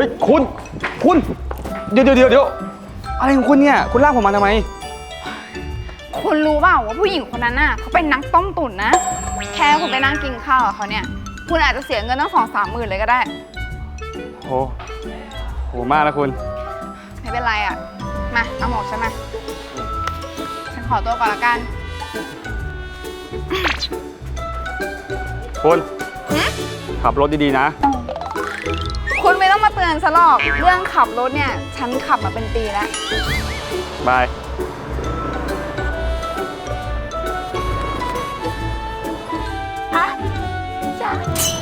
ฮ้ยคุณ คุณ เดี๋ยวเดี๋ยวเดี๋ยวเดี๋ยวอะไรของคุณเนี่ย คุณลากผมมาทำไม คุณรู้เปล่าว่าผู้หญิงคนนั้นน่ะเขาเป็นนักต้มตุ๋นนะ แค่คุณไปนั่งกินข้าวกับเขาเนี่ย คุณอาจจะเสียเงินตั้งสองสามหมื่นเลยก็ได้ โห โห มากนะคุณ ไม่เป็นไรอะ มาเอาหมวกฉันมาฉันขอตัวก่อนละกัน คุณ ขับรถดีๆนะคุณไม่ ต้องมาเตือนฉันหรอก เรื่องขับรถเนี่ย ฉันขับมาเป็นปีแล้ว บาย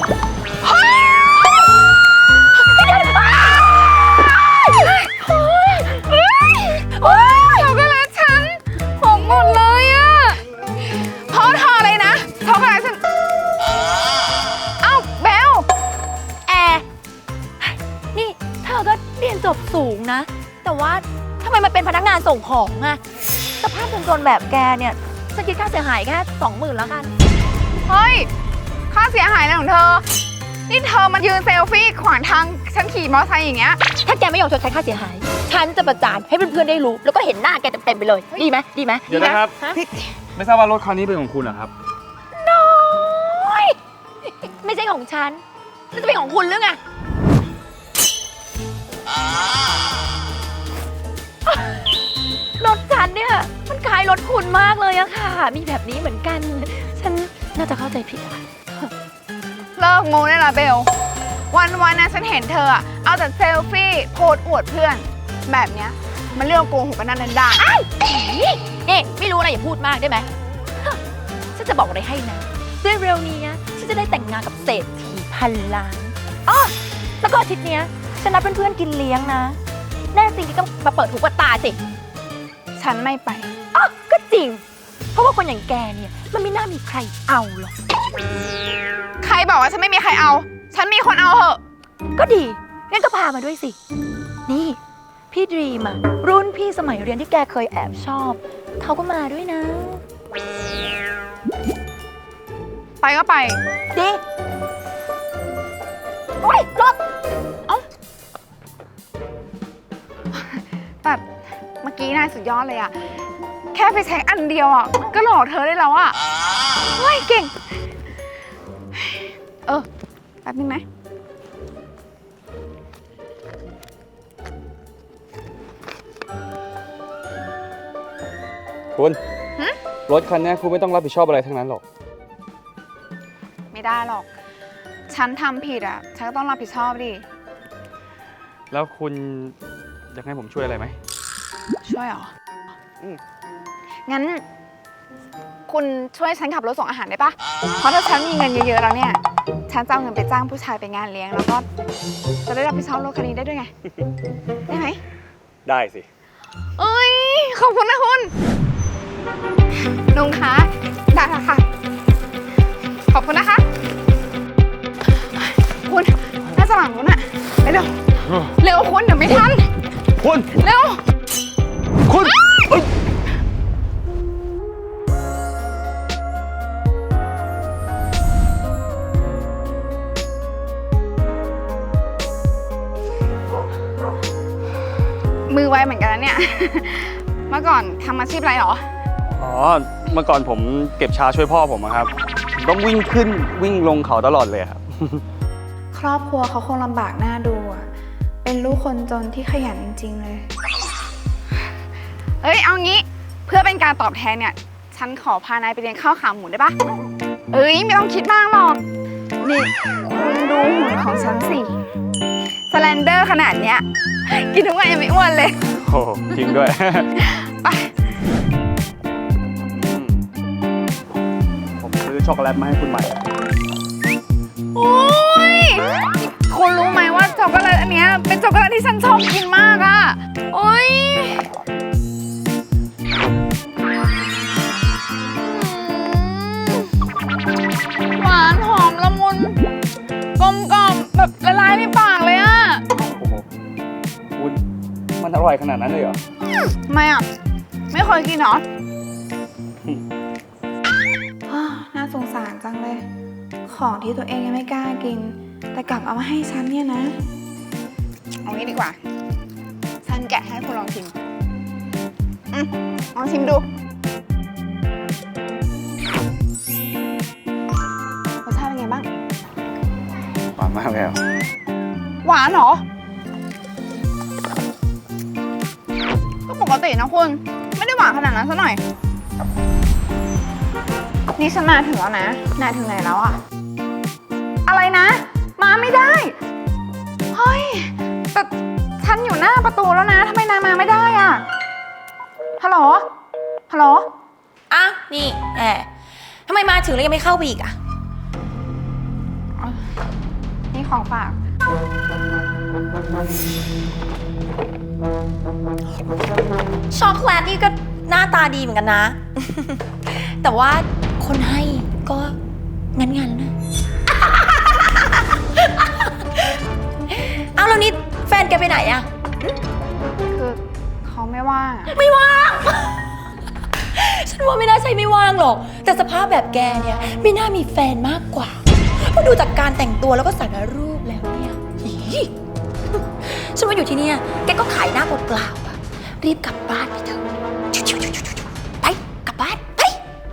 โอก็เรียนจบสูงนะ แต่ว่าทำไมมาเป็นพนักงานส่งของอะสภาพจนๆแบบแกเนี่ยฉันคิดค่าเสียหายแค่สองหมื่นแล้วกัน เฮ้ย ค่าเสียหายอะไรของเธอ นี่เธอมายืนเซลฟี่ขวางทางฉันขี่มอเตอร์ไซค์อย่างเงี้ย ถ้าแกไม่ยอมชดใช้ค่าเสียหาย ฉันจะประจานให้เพื่อนๆได้รู้ แล้วก็เห็นหน้าแกเต็มๆไปเลย ดีไหมดีไหมเดี๋ยวนะครับ ฮะไม่ทราบว่ารถคันนี้เป็นของคุณเหรอครับ น้อย ไม่ใช่ของฉันแล้วจะเป็นของคุณหรือไง รถฉันเนี่ย มันคล้ายรถคุณมากเลยอะค่ะ มีแบบนี้เหมือนกัน ฉันน่าจะเข้าใจผิดอะเลิกโมได้ละเบล วันวันๆนะฉันเห็นเธออะเอาแต่เซลฟี่โพสต์อวดเพื่อน แบบเนี้ยมันเรื่องโกหกกันนั่นนันได้นี่ไม่รู้นะอย่าพูดมากได้ไหมฮะฉันจะบอกอะไรให้นะเร็วๆนี้นะฉันจะได้แต่งงานกับเศรษฐีพันล้านอ๋อแล้วก็อาทิตย์เนี้ย ฉันนัดเพื่อนๆกินเลี้ยงนะ แน่จริงที่ต้องมาเปิดหูเปิดตาสิ ฉันไม่ไปอ๋อก็จริง เพราะว่าคนอย่างแกเนี่ย มันไม่น่ามีใครเอาหรอก ใครบอกว่าฉันไม่มีใครเอา ฉันมีคนเอาเหอะ ก็ดี งั้นก็พามาด้วยสิ นี่ พี่ดรีมอะรุ่นพี่สมัยเรียนที่แกเคยแอบชอบ เขาก็มาด้วยนะ ไปก็ไป ดิโอ้ยรถ กี้นายสุดยอดเลยอะแค่ไปใช้อันเดียวอะก็หลอกเธอได้แล้วอะเฮ้ยเก่ง เออแป๊บนึงนะคุณหึรถคันนี้คุณไม่ต้องรับผิดชอบอะไรทั้งนั้นหรอก ไม่ได้หรอก ฉันทำผิดอะฉันก็ต้องรับผิดชอบดิ แล้วคุณอยากให้ผมช่วยอะไรไหม ช่วยเหรออมงั้น คุณช่วยฉันขับรถส่งอาหารได้ปะเพราะถ้าฉันมีเงินเยอะๆแล้วเนี่ย ฉันจะเอาเงินไปจ้างผู้ชายไปงานเลี้ยง แล้วก็จะได้รับผิดชอบรถคันนี้ได้ด้วยไง ได้ไหม ได้สิ เอ้ย ขอบคุณนะคุณลุงคะได้แล้วค่ะ ขอบคุณนะคะ คุณน่าจะหลังนู้นอะไปเร็ว เร็วคุณเดี๋ยวไม่ทัน คุณ เร็ว คุณเอ้ยมือไวเหมือนกันนะเนี่ย เมื่อก่อนทำอาชีพอะไรหรอ อ๋อ เมื่อก่อนผมเก็บชาช่วยพ่อผมอะครับผมต้องวิ่งขึ้นวิ่งลงเขาตลอดเลยครับ ครอบครัวเขาคงลำบากหน้าดูอะเป็นลูกคนจนที่ขยันจริงๆเลย เอ้ยเอางี้ เพื่อเป็นการตอบแทนเนี่ย ฉันขอพานายไปเลี้ยงข้าวขาหมูได้ปะเอ้ยไม่ต้องคิดมากหรอก นี่คุณดูหุ่นของฉันสิสแลนเดอร์ขนาดเนี้ย กินทุกวันยังไม่อ้วนเลย โอ้โหจริงด้วย ไป ผมซื้อช็อกโกแลตมาให้คุณใหม่ โอ้ยคุณรู้ไหมว่าช็อกโกแลตอันเนี้ยเป็นช็อกโกแลตที่ฉัน มันอร่อยขนาดนั้นเลยเหรอทำไมอะไม่เคยกินเหรออ้าวน่าสงสารจังเลยขของที่ตัวเองยังไม่กล้ากิน แต่กลับเอามาให้ฉันเนี่ยนะ เอางี้ดีกว่า ฉันแกะให้คุณลองชิมอืมลองชิมดู รสชาติเป็นไงบ้าง หวานมากเลยอะหวานเหรอ ตินะคุณ ไม่ได้หวานขนาดนั้นซะหน่อย นี่ฉันมาถึงแล้วนะ นายถึงไหนแล้วอะอะไรนะ มาไม่ได้ เฮ้ย แต่ฉันอยู่หน้าประตูแล้วนะทำไมนายมาไม่ได้อะฮัลโหล ฮัลโหล อะ นี่แอบทำไมมาถึงแล้วยังไม่เข้าไปอีกอะนี่ของฝาก ช็อกโกแลตนี่ก็หน้าตาดีเหมือนกันนะ แต่ว่าคนให้ก็งั้นๆแล้วนะ เอาแล้วนี่แฟนแกไปไหนอะคือเขาไม่ว่างอะไม่ว่าง ฉันว่าไม่น่าใช่ไม่ว่างหรอก แต่สภาพแบบแกเนี่ยไม่น่ามีแฟนมากกว่าเพราะดูจากการแต่งตัวแล้วก็สารรูปแล้วเนี่ยอี ฉันว่าอยู่ที่เนี่ย แกก็ขายหน้าเปล่าๆอะรีบกลับบ้านไปเถอะชิวๆๆๆไปกลับบ้านไป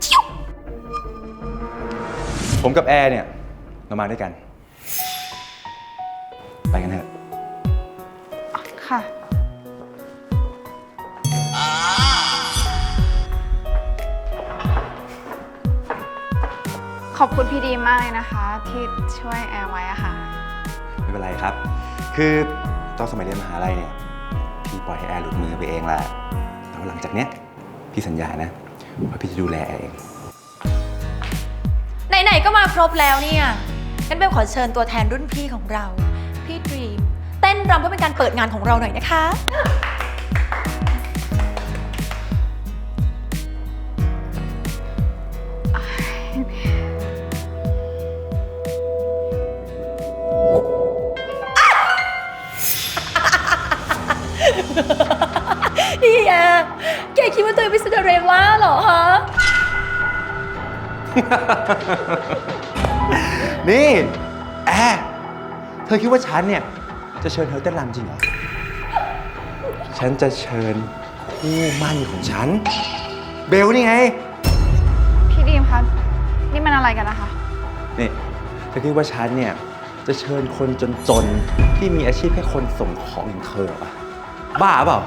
ชิวผมกับแอร์เนี่ย เรามาด้วยกัน ไปกันเถอะ ค่ะ ขอบคุณพี่ดีมากเลยนะคะ ที่ช่วยแอร์ไว้อะค่ะ ไม่เป็นไรครับ คือ ตอนสมัยเรียนมหาลัยเนี่ย พี่ปล่อยให้แอร์หลุดมือไปเองแหละแต่ว่าหลังจากเนี้ย พี่สัญญานะว่าพี่จะดูแลแอร์เอง ไหนๆก็มาครบแล้วเนี่ยงั้นเบลขอเชิญตัวแทนรุ่นพี่ของเรา พี่ดรีม เต้นรำเพื่อเป็นการเปิดงานของเราหน่อยนะคะ คิดว่าตัวเองเป็นซินเดอเรลล่าเหรอฮะ นี่แอร์เธอคิดว่าฉันเนี่ย จะเชิญเธอเต้นรำจริงเหรอ ฉันจะเชิญคู่หมั่นของฉัน เบลนี่ไง พี่ดีมคะนี่มันอะไรกันนะคะ นี่เธอคิดว่าฉันเนี่ย จะเชิญคนจนๆ ที่มีอาชีพแค่คนส่งของอย่างเธอเหรอวะบ้าเปล่า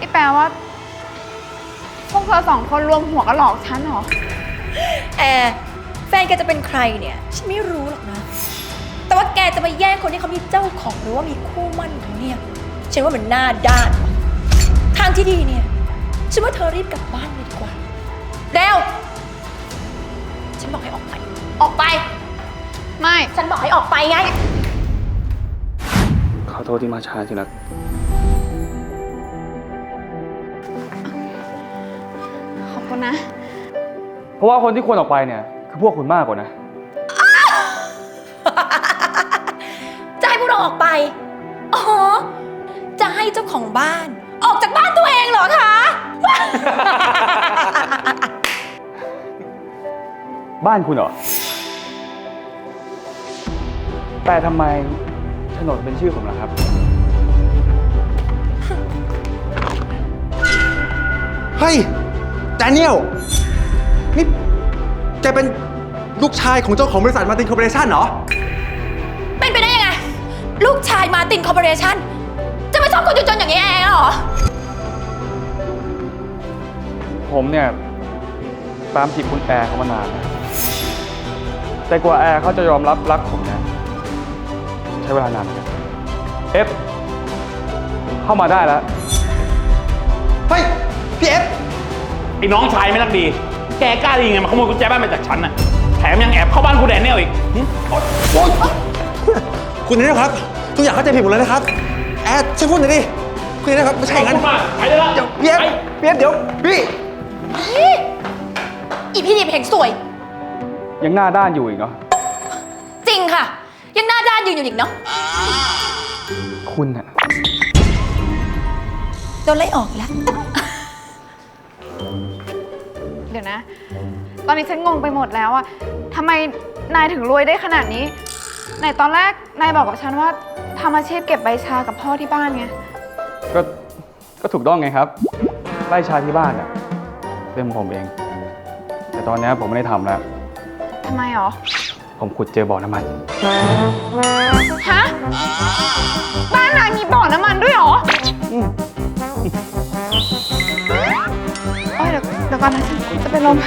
นี่แปลว่า พวกเธอสองคนรวมหัวกันหลอกฉันเหรอ แอร์แฟนแกจะเป็นใครเนี่ย ฉันไม่รู้หรอกนะ แต่ว่าแกจะมาแย่งคนที่เขามีเจ้าของหรือว่ามีคู่มั่นของเนี่ย ฉันว่ามันหน้าด้านทางที่ดีเนี่ย ฉันว่าเธอรีบกลับบ้านเลยดีกว่า เร็ว ฉันบอกให้ออกไป ออกไป ไม่ ฉันบอกให้ออกไปไง ขอโทษที่มาช้าทีรักข คุณนะ เพราะว่าคนที่ควรออกไปเนี่ย คือพวกคุณมากกว่านะ จะให้พวกเราออกไป อ๋อ จะให้เจ้าของบ้าน ออกจากบ้านตัวเองเหรอคะ บ้านคุณเหรอ แต่ทำไมโฉนดเป็นชื่อผมล่ะครับ เฮ้ย แดเนียล นี่ แกเป็นลูกชายของเจ้าของบริษัทมาตินคอร์ปอเรชั่นเหรอ เป็นไปได้ยังไง ลูกชายมาตินคอร์ปอเรชั่น จะมาชอบคนจนๆอย่างนี้แอร์เหรอ ผมเนี่ยตามจีบคุณแอร์เขามานานแล้วแต่กว่าแอร์เขาจะยอมรับรักผมเนี่ยใช้เวลานานเหมือนกันเอฟเข้ามาได้แล้ว เฮ้ย พี่เอฟ ไอ้น้องชายไม่รักดี แกกล้าได้ยังไงมาขโมยกุญแจบ้านมาจากฉันน่ะ แถมยังแอบเข้าบ้านกูแดนเนลอีกหึโอ๊ยคุณนี่นะครับ ทุกอย่างเข้าใจผิดหมดเลยนะครับ แอดช่วยพูดหน่อยดิ คุณนี่นะครับ ไม่ใช่อย่างนั้นพูดมากไปได้แล้วเดี๋ยวพี่เอฟไปพี่เอฟเดี๋ยว พี่ อีพี่ดีมเห็นสวย ยังหน้าด้านอยู่อีกเนาะ จริงค่ะ ยังหน้าด้านยืนอยู่อีกเนาะคุณอะโดนไล่ออกแล้วเดี๋ยวนะ ตอนนี้ฉันงงไปหมดแล้วอะทำไมนายถึงรวยได้ขนาดนี้ ไหนตอนแรกนายบอกกับฉันว่าทำอาชีพเก็บใบชากับพ่อที่บ้านไง ก็ ก็ถูกต้องไงครับไร่ชาที่บ้านอะเป็นของผมเอง แต่ตอนนี้ผมไม่ได้ทำแล้ว ทำไมหรอ ผมขุดเจอบ่อน้ำมัน ฮะ บ้านนายมีบ่อน้ำมันด้วยเหรออโอ้ยเดี๋ยวเดี๋ยวก่อนนะฉัน จะเป็นลม